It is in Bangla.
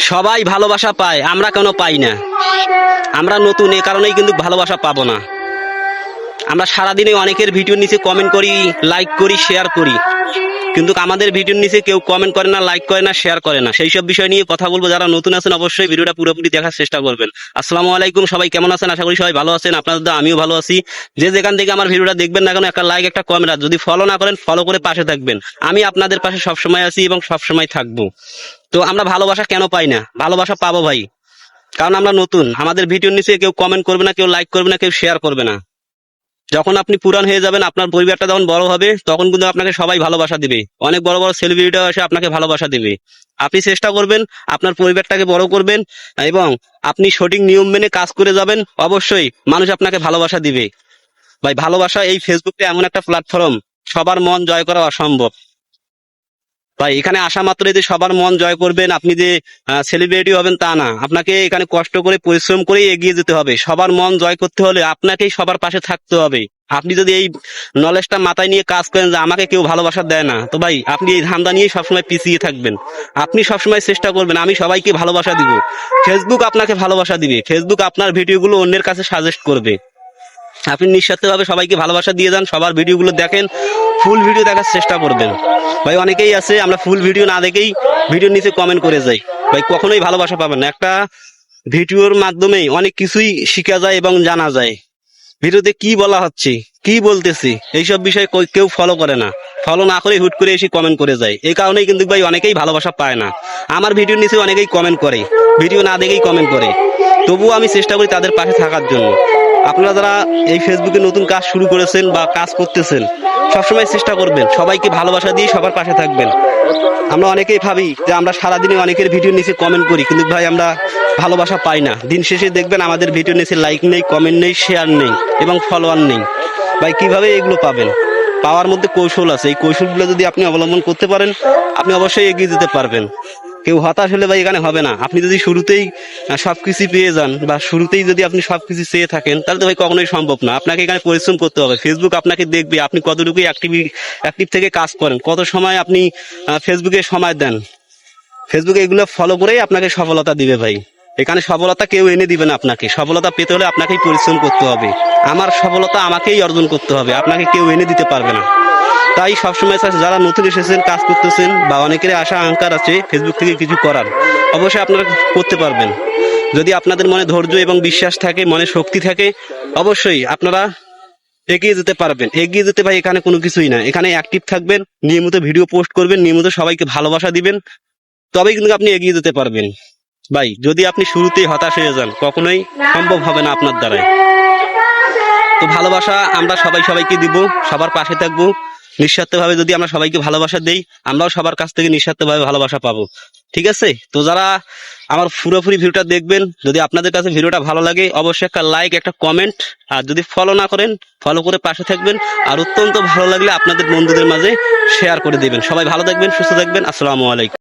সবাই ভালোবাসা পায়, আমরা কেন পাই না? আমরা নতুন, এ কারণেই কিন্তু ভালোবাসা পাবো না। আমরা সারাদিনে অনেকের ভিডিও নিচে কমেন্ট করি লাইক করি শেয়ার করি। কিন্তু আমাদের ভিডিওর নিচে কেউ কমেন্ট করে না লাইক করে না শেয়ার করে না। সেই সব বিষয় নিয়ে কথা বলব। যারা নতুন আছেন, অবশ্যই ভিডিওটা পুরোপুরি দেখার চেষ্টা করবেন। আসসালামু আলাইকুম, সবাই কেমন আছেন? আশা করি সবাই ভালো আছেন। আপনাদের আমিও ভালো আছি। যে যেখান থেকে আমার ভিডিওটা দেখবেন না কেন, একটা লাইক একটা কমেন্ট যদি ফলো না করেন ফলো করে পাশে থাকবেন। আমি আপনাদের পাশে সবসময় আছি এবং সবসময় থাকব। তো আমরা ভালোবাসা কেন পাই না? ভালোবাসা পাবো ভাই। কারণ আমরা নতুন। আমাদের ভিডিওর নিচে কেউ কমেন্ট করবে না, কেউ লাইক করবে না, কেউ শেয়ার করবে না। যখন আপনি পুরান হয়ে যাবেন, আপনার পরিবারটা যখন বড় হবে, তখন কিন্তু আপনাকে সবাই ভালোবাসা দিবে। অনেক বড় বড় সেলিব্রিটিও এসে আপনাকে ভালোবাসা দিবে। আপনি চেষ্টা করবেন, আপনার পরিবারটাকে বড় করবেন এবং আপনি সঠিক নিয়ম মেনে কাজ করে যাবেন, অবশ্যই মানুষ আপনাকে ভালোবাসা দিবে। ভাই, ভালোবাসা এই ফেসবুকে এমন একটা প্ল্যাটফর্ম সবার মন জয় করা অসম্ভব। ভাই, এখানে আসা মাত্র যে সবার মন জয় করবেন, আপনি যে সেলিব্রিটি হবেন তা না। আপনাকে এখানে কষ্ট করে, পরিশ্রম করে এগিয়ে যেতে হবে। সবার মন জয় করতে হলে আপনাকেই সবার পাশে থাকতে হবে। আপনি যদি এই নলেজটা মাথায় নিয়ে কাজ করেন যে আমাকে কেউ ভালোবাসা দেয় না, তো ভাই, আপনি এই ধান্দা নিয়ে সবসময় পিছিয়ে থাকবেন। আপনি সবসময় চেষ্টা করবেন, আমি সবাইকে ভালোবাসা দিব। ফেসবুক আপনাকে ভালোবাসা দিবে। ফেসবুক আপনার ভিডিওগুলো অন্যের কাছে সাজেস্ট করবে। আপনি নিঃস্বার্থভাবে সবাইকে ভালোবাসা দিয়ে যান, সবার ভিডিওগুলো দেখেন। ফুল ভিডিও দেখার চেষ্টা করবেন। ভাই, অনেকেই আছে, আমরা ফুল ভিডিও না দেখেই ভিডিওর নিচে কমেন্ট করে যাই। ভাই, কখনোই ভালোবাসা পাবেন একটা ভিডিওর মাধ্যমে অনেক কিছুই শেখা যায় এবং জানা যায়। ভিডিওতে কি বলা হচ্ছে, কি বলতেছি, এইসব বিষয়ে কেউ ফলো করে না। ফলো না করে হুট করে এসে কমেন্ট করে যায়। এই কারণেই কিন্তু ভাই, অনেকেই ভালোবাসা পায় না। আমার ভিডিওর নিচে অনেকেই কমেন্ট করে। ভিডিও না দেখেই কমেন্ট করে। তবুও আমি চেষ্টা করি তাদের পাশে থাকার জন্য। আপনারা যারা এই ফেসবুকে নতুন কাজ শুরু করেছেন বা কাজ করতেছেন, সবসময় চেষ্টা করবেন, সবাইকে ভালোবাসা দিয়ে সবার পাশে থাকবেন। আমরা অনেকেই ভাবি যে আমরা সারাদিনে অনেকের ভিডিও নিচে কমেন্ট করি, কিন্তু ভাই আমরা ভালোবাসা পাই না। দিন শেষে দেখবেন আমাদের ভিডিও নিচে লাইক নেই কমেন্ট নেই শেয়ার নেই এবং ফলোয়ার নেই। ভাই, কীভাবে এগুলো পাবেন? পাওয়ার মধ্যে কৌশল আছে। এই কৌশলগুলো যদি আপনি অবলম্বন করতে পারেন, আপনি অবশ্যই এগিয়ে যেতে পারবেন। কেউ হতাশ হলে ভাই এখানে হবে না। আপনি যদি শুরুতেই আহ, সবকিছু পেয়ে যান বা শুরুতেই যদি আপনি সবকিছু চেয়ে থাকেন তাহলে তো ভাই কখনোই সম্ভব না। আপনাকে এখানে পরিশ্রম করতে হবে। ফেসবুক আপনাকে দেখবে আপনি কতটুকু অ্যাক্টিভ অ্যাক্টিভ থেকে কাজ করেন কত সময় আপনি ফেসবুকে সময় দেন। ফেসবুকে এগুলো ফলো করেই আপনাকে সফলতা দিবে ভাই। এখানে সফলতা কেউ এনে দিবে না আপনাকে। সফলতা পেতে হলে আপনাকেই পরিশ্রম করতে হবে। আমার সফলতা আমাকেই অর্জন করতে হবে। আপনাকে কেউ এনে দিতে পারবে না। তাই সবসময় যারা নতুন এসেছেন, কাজ করতেছেন বা অনেকের আশা আহঙ্কার আছে ফেসবুক থেকে কিছু করার, অবশ্যই আপনারা করতে পারবেন। যদি আপনাদের মনে ধৈর্য এবং বিশ্বাস থাকে, মনে শক্তি থাকে, অবশ্যই আপনারা এগিয়ে যেতে পারবেন। এগিয়ে যেতে ভাই, এখানে কোনো কিছুই না। এখানে অ্যাক্টিভ থাকবেন, নিয়মিত ভিডিও পোস্ট করবেন, নিয়মিত সবাইকে ভালোবাসা দিবেন, তবেই কিন্তু আপনি এগিয়ে যেতে পারবেন। ভাই, যদি আপনি শুরুতেই হতাশ হয়ে যান, কখনোই সম্ভব হবে না আপনার দ্বারাই তো ভালোবাসা আমরা সবাই সবাইকে দিব, সবার পাশে থাকব। নিঃস্বার্থভাবে যদি আমরা সবাইকে ভালোবাসা দেই, আমরাও সবার কাছ থেকে নিঃস্বার্থভাবে ভালোবাসা পাবো। ঠিক আছে? তো যারা আমার পুরোপুরি ভিডিওটা দেখবেন, যদি আপনাদের কাছে ভিডিওটা ভালো লাগে, অবশ্যই একটা লাইক একটা কমেন্ট আর যদি ফলো না করেন ফলো করে পাশে থাকবেন, আর অত্যন্ত ভালো লাগলে আপনাদের বন্ধুদের মাঝে শেয়ার করে দেবেন। সবাই ভালো থাকবেন, সুস্থ থাকবেন, আসসালামু আলাইকুম।